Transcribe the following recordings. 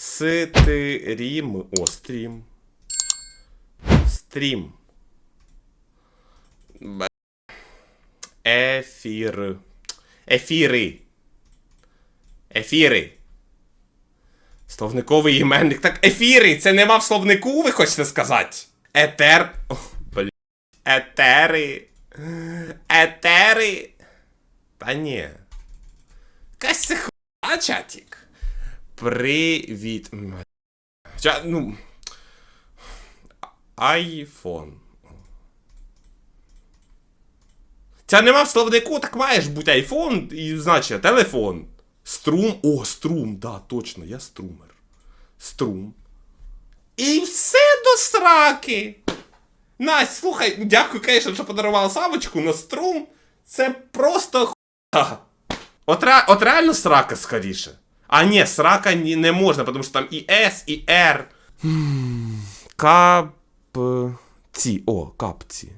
Стрім. О, стрім. Стрім. Ефір. Ефіри. Ефіри. Словниковий іменник. Так ефіри! Це нема в словнику, ви хочете сказати? Етер. О. Етери. Етери. Та ні. Якась це хуйня, чатік. Привіт. Ча, ну. Айфон. Ця нема в словнику, так маєш бути айфон і значить телефон. Струм. О, струм, да, точно, я струмер. Струм. І все до сраки. Настя, слухай, ну, дякую, конечно, що подарувала Савочку, но струм це просто хуйня. От, от реально срака скоріше. А ні, срака ні, не можна, тому що там і С, і Р. Капці. О, капці.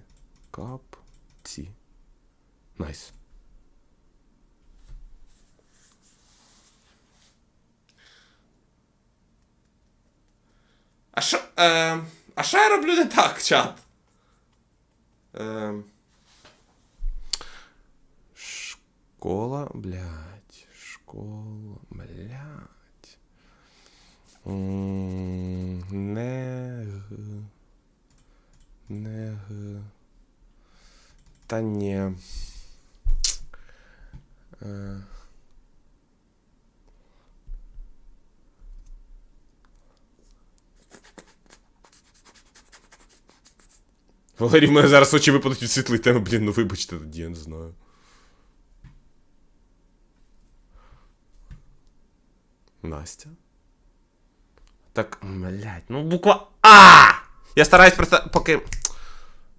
Капці. Найс. А що. Е, а що я роблю не так, чат? Е, школа, блядь. Не. Не. Та ні. Е. Валерій, в мене зараз очі випадуть від світлої теми, блін, ну вибачте тоді, я не знаю. Настя. Так, блядь, ну буква А! Я стараюсь просто поки.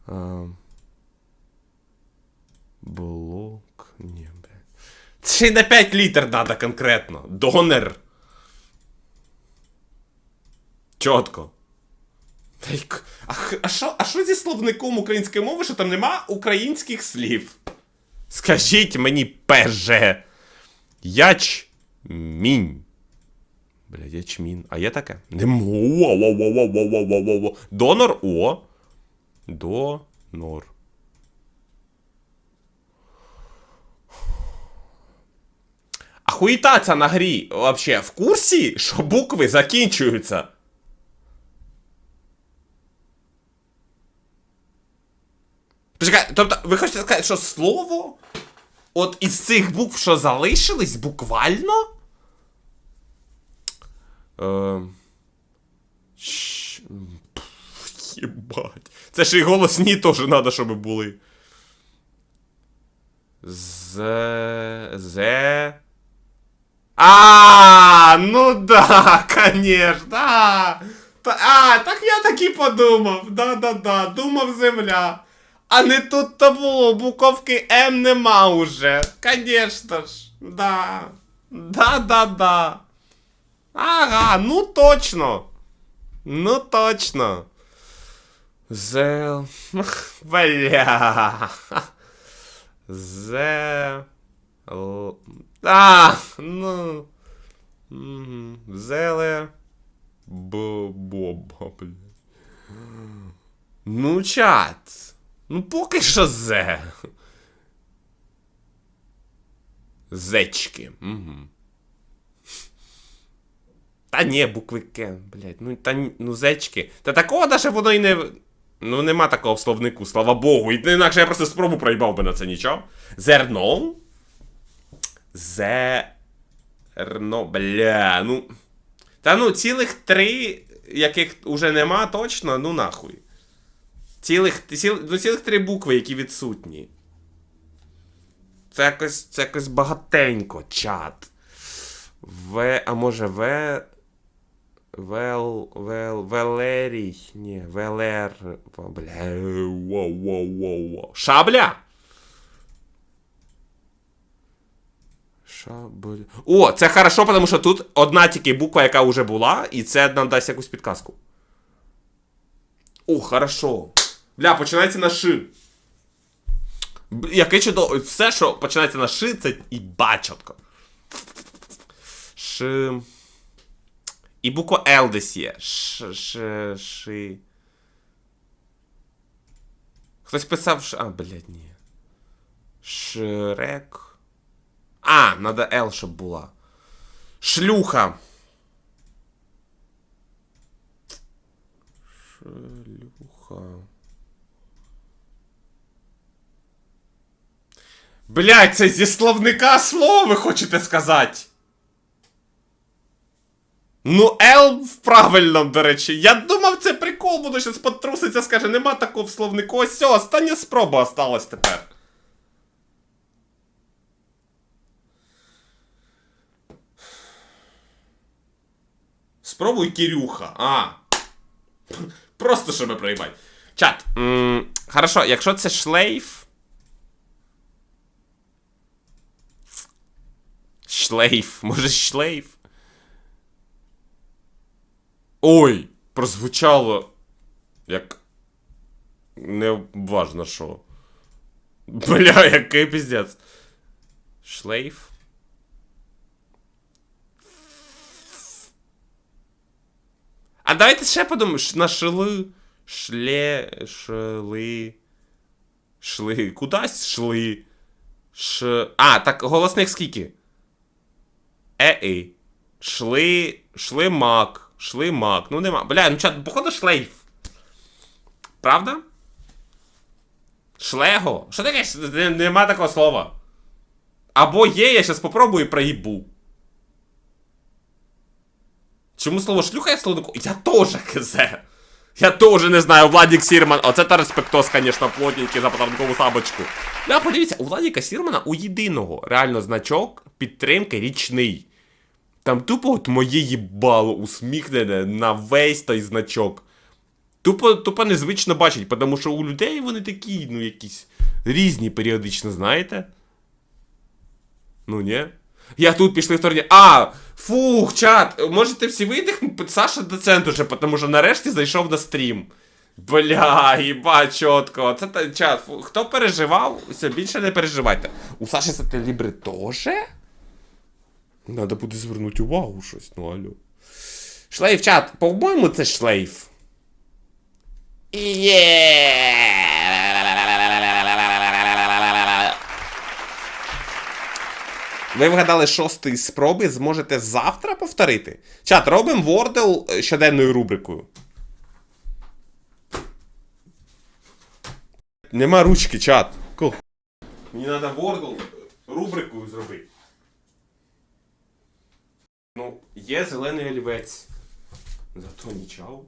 А... Блок. Ні, блядь. Ще й на 5 літр надо конкретно. Донор. Чотко. Та А що а що зі словником української мови, що там нема українських слів? Скажіть мені ПЖ. Ячмінь. Бля, ячмін. А є таке? Нема. Донор О. Донор. А ця на грі вообще в курсі, що букви закінчуються? Почекай, тобто, ви хочете сказати, що слово? От із цих букв, що залишились, буквально? Е... Єбать. Це ж і голосні теж треба, щоб були. З. З. А, ну да, конечно. А, Та- а, так я так і подумав. Да-да-да, думав земля. А не тут то було, буковки М нема уже. Конечно ж. Да. Да-да-да. Ага, ну точно. Ну точно. Зел. Бля. Л- А, ну. Зеле. Боба, блядь. Ну, чат. Ну, поки що зе. Зечки. Угу. Та ні, букви К, блядь. Ну, та, ну зечки. Та такого даже воно і не. Ну, нема такого в словнику, слава Богу. І інакше я просто спробу проїбав би на це нічого. Зерно. Зерно. Бля, ну. Та ну, цілих три, яких уже нема точно, ну нахуй. Цілих, ціл, ну, цілих три букви, які відсутні. Це якось, це якось багатенько, чат. В, а може В. Вел. Вел. Велерій. Ні, Велер. Бля. Воу, воу, воу, воу. Шабля? Шабля. О, це хорошо, тому що тут одна тільки буква, яка вже була, і це нам дасть якусь підказку. О, хорошо. Бля, починається на ши. Яке чудово. Все, що починається на ши, це і бачатко. Ши. І буква Л десь є. Ш, ш, ши. Хтось писав, ш... А, блядь, ні. Шрек. А, надо Л, щоб була. Шлюха. Шлюха. Блядь, це зі словника слово ви хочете сказати? Ну, Л в правильному, до речі. Я думав, це прикол, буду щас потруситься, скаже, нема такого в словнику. Ось все, остання спроба осталась тепер. Спробуй Кирюха. А. Просто щоб проїбать. Чат. М, хорошо, якщо це шлейф. Шлейф. Може шлейф? Ой, прозвучало. Як. Не важно що. Бля, який піздець. Шлейф. А давайте ще подумаємо. На шли. Шле. Шли. Шли. Кудась шли. Ш. А, так голосних скільки? Е-і. Шли. Шли мак. Шли мак. Ну нема. Бля, ну чат, походу шлейф. Правда? Шлего? Що таке? Нема такого слова. Або є, я щас попробую і проїбу. Чому слово шлюха є словнику? Я теж хз. Я теж не знаю, Владік Сірман. Оце та респектос, звісно, плотненький за подарункову сабочку. Да, подивіться, у Владіка Сірмана у єдиного реально значок підтримки річний. Там тупо от моє їбало усміхнене на весь той значок. Тупо, тупо незвично бачить, тому що у людей вони такі, ну, якісь різні періодично, знаєте? Ну, ні. Я тут пішли в стороні. А! Фух, чат! Можете всі видихнути? Саша доцент уже, тому що нарешті зайшов на стрім. Бля, їба, чітко. Це чат. Хто переживав, все більше не переживайте. У Саші Сателібри теж? Надо буде звернути увагу щось, ну алло. Шлейф, чат, по-моєму, це шлейф. Є. Ви вгадали шостої спроби, зможете завтра повторити. Чат, робимо Wordle щоденною рубрикою. Нема ручки, чат. Ко? Мені треба Wordle рубрикою зробити. Ну, є зелений олівець. Зато нічого.